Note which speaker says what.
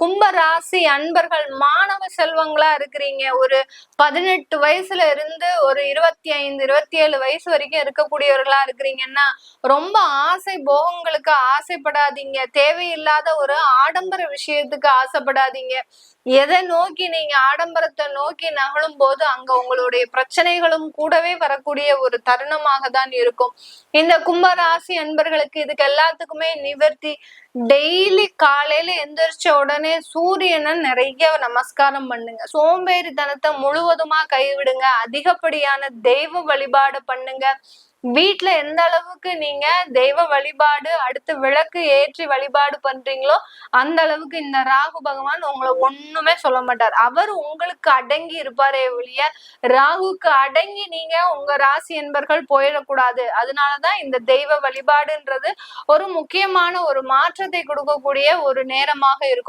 Speaker 1: கும்ப ராசி அன்பர்கள் மாணவ செல்வங்களா இருக்கிறீங்க. ஒரு பதினெட்டு வயசுல இருந்து ஒரு இருபத்தி ஐந்து இருபத்தி ஏழு வயசு வரைக்கும் இருக்கக்கூடியவர்களா இருக்கிறீங்கன்னா ரொம்ப ஆசை போகங்களுக்கு ஆசைப்படாதீங்க. தேவையில்லாத ஒரு ஆடம்பர விஷயத்துக்கு ஆசைப்படாதீங்க. எதை நோக்கி நீங்க ஆடம்பரத்தை நோக்கி நகழும் போது அங்க உங்களுடைய பிரச்சனைகளும் கூடவே வரக்கூடிய ஒரு தருணமாக தான் இருக்கும். இந்த கும்பராசி அன்பர்களுக்கு இதுக்கு எல்லாத்துக்குமே நிவர்த்தி. டெய்லி காலையில எந்திரிச்ச உடனே சூரியனை நிறைய நமஸ்காரம் பண்ணுங்க. சோம்பேறித்தனத்தை முழுவதுமா கைவிடுங்க. அதிகப்படியான தெய்வ வழிபாடு பண்ணுங்க. வீட்டுல எந்த அளவுக்கு நீங்க தெய்வ வழிபாடு அடுத்து விளக்கு ஏற்றி வழிபாடு பண்றீங்களோ அந்த அளவுக்கு இந்த ராகு பகவான் உங்களை ஒண்ணுமே சொல்ல மாட்டார். அவர் உங்களுக்கு அடங்கி இருப்பாரே ஒழிய ராகுக்கு அடங்கி நீங்க உங்க ராசி என்பர்கள் போயிடக்கூடாது. அதனாலதான் இந்த தெய்வ வழிபாடுன்றது ஒரு முக்கியமான ஒரு மாற்றத்தை கொடுக்கக்கூடிய ஒரு நேரமாக இருக்கும்.